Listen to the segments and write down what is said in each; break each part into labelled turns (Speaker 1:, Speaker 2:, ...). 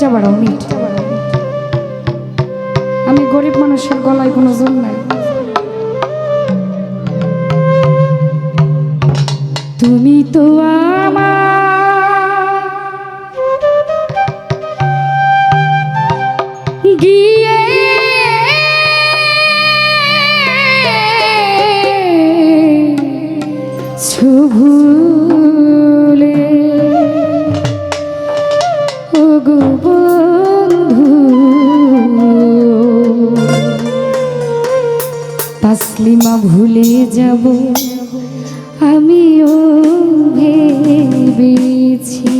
Speaker 1: মিঠটা বাড়াও বাড়াও আমি গরিব মানুষের গলায় কোনো জোর নাই। তুমি তো আমার ছুভুলে তাসলিমা ভুলে যাব। আমিও ভেবেছি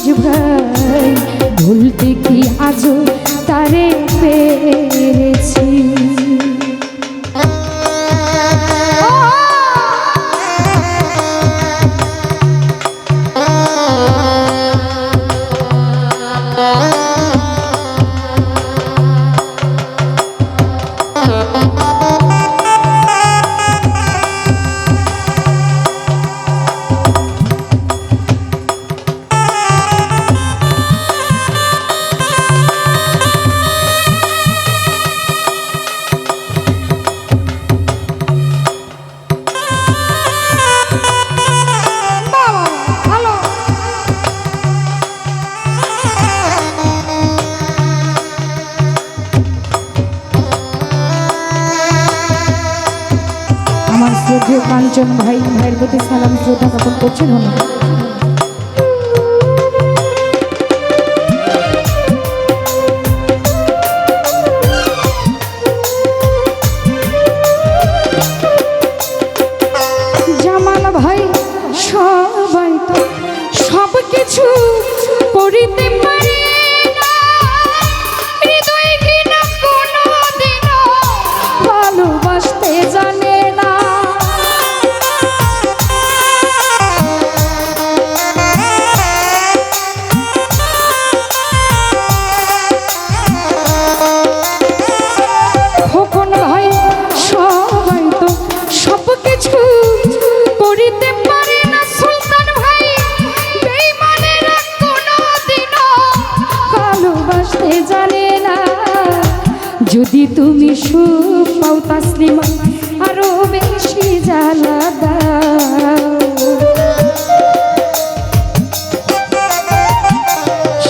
Speaker 1: সবুজ ভাই ভুলতে কি আজও তারে পেরেছি আমার পাঁচজন ভাই ভাইয়ের প্রতি সালাম শ্রদ্ধা জ্ঞাপন করছে। ধন্যবাদ।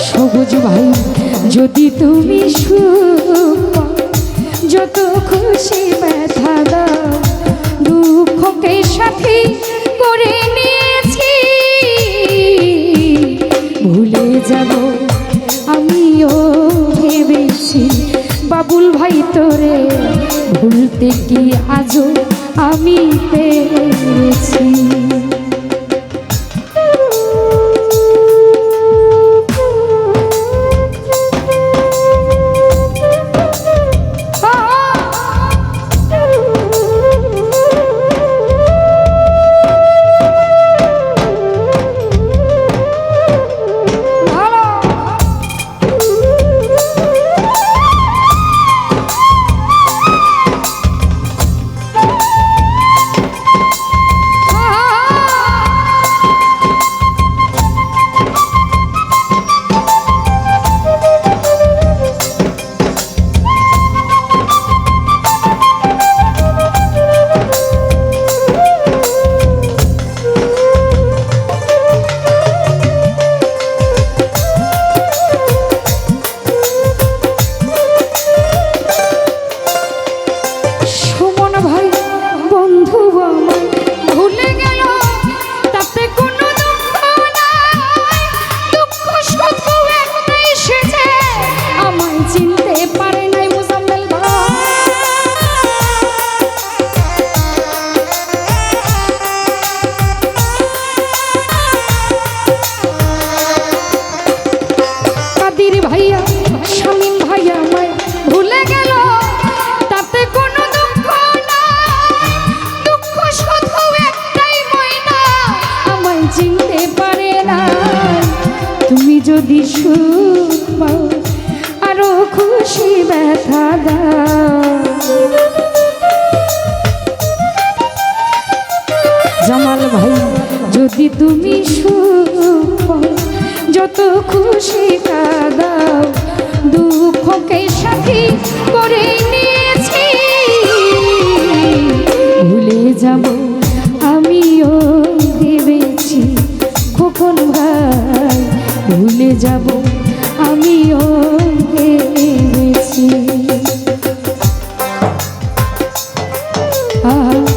Speaker 1: সবুজ ভাই, যদি তুমি সুখ যত খুশি ব্যথা দুঃখকে সাথী করে নিয়েছি। ভুলে যাব, আমিও ভেবেছি, বাবুল ভাই তোরে ভুলতে কি আজও আমি পেরেছি sin যাব আমিও ভেবেছি খোকন ভাই ভুলে যাব আমিও ভেবেছি। আহা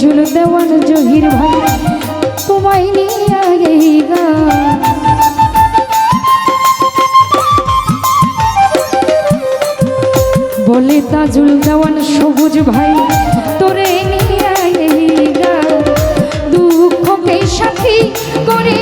Speaker 1: ঝুল দেওয়ান জহির ভাই, তোমায় নিয়ে এই গান। বলে তাজুল দেওয়ান সবুজ ভাই, তোরে নিয়ে এই গান। দুঃখকে সাথী করে